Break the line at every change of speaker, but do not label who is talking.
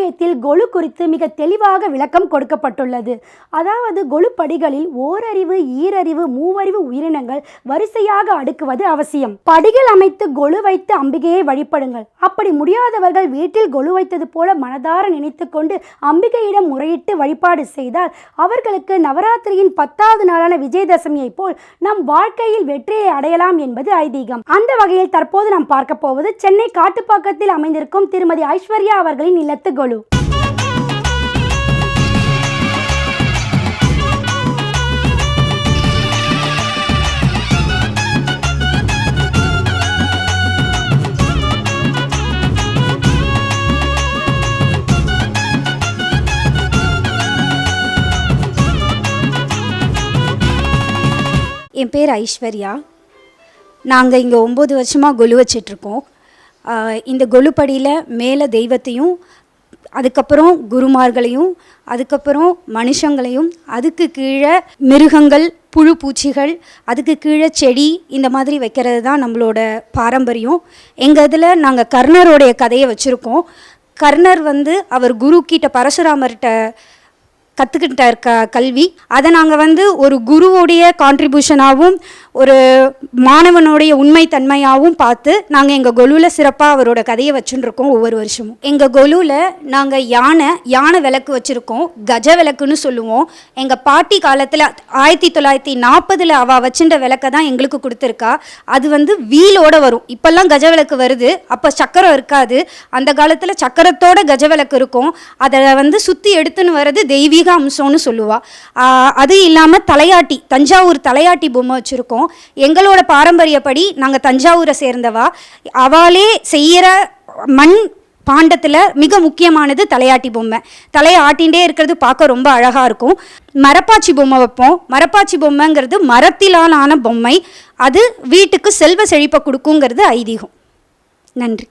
காப்பியத்தில் கொலு குறித்து மிக தெளிவாக விளக்கம் கொடுக்கப்பட்டுள்ளது. அதாவது கொலு படிகளில் ஓரறிவு ஈரறிவு மூவறிவு உயிரினங்கள் வரிசையாக அடுக்குவது அவசியம். படிகள் அமைத்து கொலு வைத்து அம்பிகையை வழிபடுங்கள். அப்படி முடியாதவர்கள் வீட்டில் கொலு வைத்தது போல மனதார நினைத்து கொண்டு அம்பிகையிடம் முறையிட்டு வழிபாடு செய்தால் அவர்களுக்கு நவராத்திரியின் பத்தாவது நாளான விஜயதசமியை போல் நம் வாழ்க்கையில் வெற்றியை அடையலாம் என்பது ஐதீகம். அந்த வகையில் தற்போது நாம் பார்க்க போவது சென்னை காட்டுப்பாக்கத்தில் அமைந்திருக்கும் திருமதி ஐஸ்வர்யா அவர்களின் இல்லத்து கொலு.
என் பேர் ஐஸ்வர்யா. நாங்கள் இங்கே ஒம்பது வருஷமாக கொலு வச்சிட்ருக்கோம். இந்த கொலுப்படியில் மேலே தெய்வத்தையும் அதுக்கப்புறம் குருமார்களையும் அதுக்கப்புறம் மனுஷங்களையும் அதுக்கு கீழே மிருகங்கள் புழு பூச்சிகள் அதுக்கு கீழே செடி இந்த மாதிரி வைக்கிறது தான் நம்மளோட பாரம்பரியம். எங்கள் இதில் நாங்கள் கர்ணருடைய கதையை வச்சுருக்கோம். கர்ணர் வந்து அவர் குரு கிட்ட பரசுராமர்கிட்ட கற்றுக்கிட்ட க கல்வி? அதை நாங்கள் வந்து ஒரு குருவுடைய கான்ட்ரிபியூஷனாகவும் ஒரு மாணவனுடைய உண்மைத்தன்மையாகவும் பார்த்து நாங்கள் எங்கள் கொலுவில் சிறப்பாக அவரோட கதையை வச்சுருக்கோம் ஒவ்வொரு வருஷமும். எங்கள் கொலுவில் நாங்கள் யானை யானை விளக்கு வச்சுருக்கோம் கஜ விளக்குன்னு சொல்லுவோம். எங்கள் பாட்டி காலத்தில் ஆயிரத்தி தொள்ளாயிரத்தி நாற்பதில் அவள் வச்சுட்ட விளக்கை தான் எங்களுக்கு கொடுத்துருக்கா. அது வந்து வீலோட வரும். இப்போல்லாம் கஜ விளக்கு வருது. அப்போ சக்கரம் இருக்காது. அந்த காலத்தில் சக்கரத்தோட கஜ விளக்கு இருக்கும். அதை வந்து சுற்றி எடுத்துன்னு வர்றது தெய்வீக அம்சம்னு சொல்லுவா. அது இல்லாமல் தலையாட்டி தஞ்சாவூர் தலையாட்டி பொம்மை வச்சுருக்கோம். எங்களோட பாரம்பரியப்படி நாங்கள் தஞ்சாவூரை சேர்ந்தவா. அவளே செய்கிற மண் பாண்டத்தில் மிக முக்கியமானது தலையாட்டி பொம்மை. தலையை ஆட்டிகிட்டே இருக்கிறது பார்க்க ரொம்ப அழகாக இருக்கும். மரப்பாச்சி பொம்மை வைப்போம். மரப்பாச்சி பொம்மைங்கிறது மரத்திலான பொம்மை. அது வீட்டுக்கு செல்வ செழிப்பை கொடுக்குங்கிறது ஐதீகம். நன்றி.